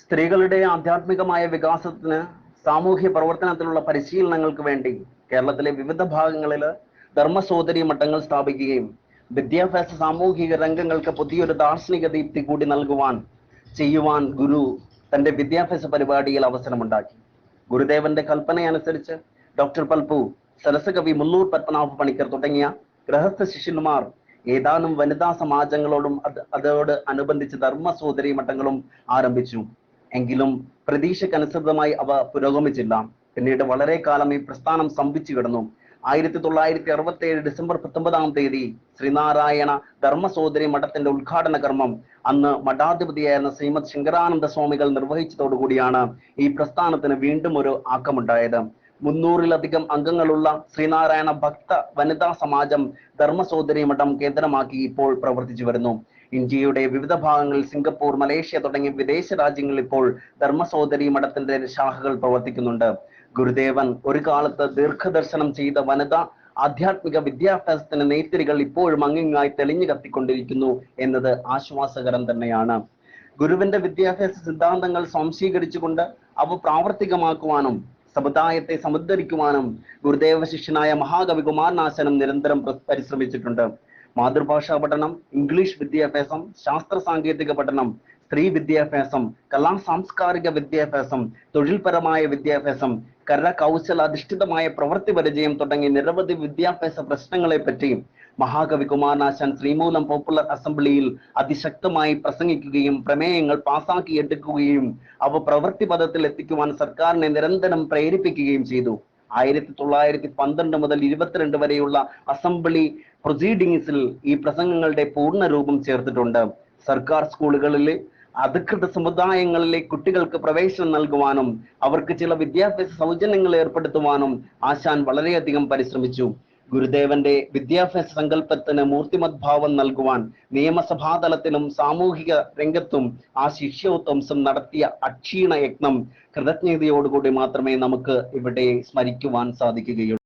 സ്ത്രീകളുടെ ആധ്യാത്മികമായ വികാസത്തിന് സാമൂഹ്യ പ്രവർത്തനത്തിലുള്ള പരിശീലനങ്ങൾക്ക് വേണ്ടി കേരളത്തിലെ വിവിധ ഭാഗങ്ങളിൽ ധർമ്മസോദരി മഠങ്ങൾ സ്ഥാപിക്കുകയും വിദ്യാഭ്യാസ സാമൂഹിക രംഗങ്ങൾക്ക് പുതിയൊരു ദാർശനിക ദീപ്തി കൂടി നൽകുവാൻ ചെയ്യുവാൻ ഗുരു തന്റെ വിദ്യാഭ്യാസ പരിപാടിയിൽ അവസരമുണ്ടാക്കി. ഗുരുദേവന്റെ കൽപ്പനയനുസരിച്ച് ഡോക്ടർ പൽപു സരസകവി മുല്ലൂർ പത്മനാഭ പണിക്കർ തുടങ്ങിയ ഗൃഹസ്ഥ ശിഷ്യന്മാർ ഏതാനും വനിതാ സമാജങ്ങളോടും അത് അതോട് അനുബന്ധിച്ച് ധർമ്മസോദരി മഠങ്ങളും ആരംഭിച്ചു. എങ്കിലും പ്രതീക്ഷക്കനുസൃതമായി അവ പുരോഗമിച്ചില്ല. പിന്നീട് വളരെ കാലം ഈ പ്രസ്ഥാനം സ്തംഭിച്ചു കിടന്നു. ആയിരത്തി തൊള്ളായിരത്തി അറുപത്തി ഏഴ് ഡിസംബർ പത്തൊമ്പതാം തീയതി ശ്രീനാരായണ ധർമ്മസോദരി മഠത്തിന്റെ ഉദ്ഘാടന കർമ്മം അന്ന് മഠാധിപതിയായിരുന്ന ശ്രീമദ് ശങ്കരാനന്ദ സ്വാമികൾ നിർവഹിച്ചതോടുകൂടിയാണ് ഈ പ്രസ്ഥാനത്തിന് വീണ്ടും ഒരു ആക്കമുണ്ടായത്. മുന്നൂറിലധികം അംഗങ്ങളുള്ള ശ്രീനാരായണ ഭക്ത വനിതാ സമാജം ധർമ്മസോദരി മഠം കേന്ദ്രമാക്കി ഇപ്പോൾ പ്രവർത്തിച്ചു വരുന്നു. ഇന്ത്യയുടെ വിവിധ ഭാഗങ്ങളിൽ സിംഗപ്പൂർ മലേഷ്യ തുടങ്ങിയ വിദേശ രാജ്യങ്ങളിൽ ഇപ്പോൾ ധർമ്മസോദരി മഠത്തിന്റെ ശാഖകൾ പ്രവർത്തിക്കുന്നുണ്ട്. ഗുരുദേവൻ ഒരു കാലത്ത് ദീർഘദർശനം ചെയ്ത വനിതാ ആധ്യാത്മിക വിദ്യാഭ്യാസത്തിന് നെയ്ത്തിരികൾ ഇപ്പോഴും അങ്ങിങ്ങായി തെളിഞ്ഞു കത്തിക്കൊണ്ടിരിക്കുന്നു എന്നത് ആശ്വാസകരം തന്നെയാണ്. ഗുരുവിന്റെ വിദ്യാഭ്യാസ സിദ്ധാന്തങ്ങൾ സ്വാംശീകരിച്ചുകൊണ്ട് അവ പ്രാവർത്തികമാക്കുവാനും സമുദായത്തെ സമുദ്ധരിക്കുവാനും ഗുരുദേവ ശിഷ്യനായ മഹാകവി കുമാരനാശനം നിരന്തരം പരിശ്രമിച്ചിട്ടുണ്ട്. മാതൃഭാഷാ പഠനം ഇംഗ്ലീഷ് വിദ്യാഭ്യാസം ശാസ്ത്ര സാങ്കേതിക പഠനം സ്ത്രീ വിദ്യാഭ്യാസം കലാ സാംസ്കാരിക വിദ്യാഭ്യാസം തൊഴിൽപരമായ വിദ്യാഭ്യാസം കരകൗശലാധിഷ്ഠിതമായ പ്രവൃത്തി പരിചയം തുടങ്ങി നിരവധി വിദ്യാഭ്യാസ പ്രശ്നങ്ങളെ പറ്റിയും മഹാകവി കുമാരനാശാൻ ശ്രീമൂലം പോപ്പുലർ അസംബ്ലിയിൽ അതിശക്തമായി പ്രസംഗിക്കുകയും പ്രമേയങ്ങൾ പാസാക്കിയെടുക്കുകയും അവ പ്രവൃത്തി പദത്തിൽ എത്തിക്കുവാൻ സർക്കാരിനെ നിരന്തരം പ്രേരിപ്പിക്കുകയും ചെയ്തു. ആയിരത്തി തൊള്ളായിരത്തി പന്ത്രണ്ട് മുതൽ ഇരുപത്തിരണ്ട് വരെയുള്ള അസംബ്ലി പ്രൊസീഡിങ്സിൽ ഈ പ്രസംഗങ്ങളുടെ പൂർണ രൂപം ചേർത്തിട്ടുണ്ട്. സർക്കാർ സ്കൂളുകളിൽ അധികൃത സമുദായങ്ങളിലെ കുട്ടികൾക്ക് പ്രവേശനം നൽകുവാനും അവർക്ക് ചില വിദ്യാഭ്യാസ സൗജന്യങ്ങൾ ഏർപ്പെടുത്തുവാനും ആശാൻ വളരെയധികം പരിശ്രമിച്ചു. ഗുരുദേവന്റെ വിദ്യാഭ്യാസ സങ്കല്പത്തിന് മൂർത്തിമത് ഭാവം നൽകുവാൻ നിയമസഭാതലത്തിലും സാമൂഹിക രംഗത്തും ആ ശിഷ്യോത്തംസം നടത്തിയ അക്ഷീണ യത്നം കൃതജ്ഞതയോടുകൂടി മാത്രമേ നമുക്ക് ഇവിടെ സ്മരിക്കുവാൻ സാധിക്കുകയുള്ളൂ.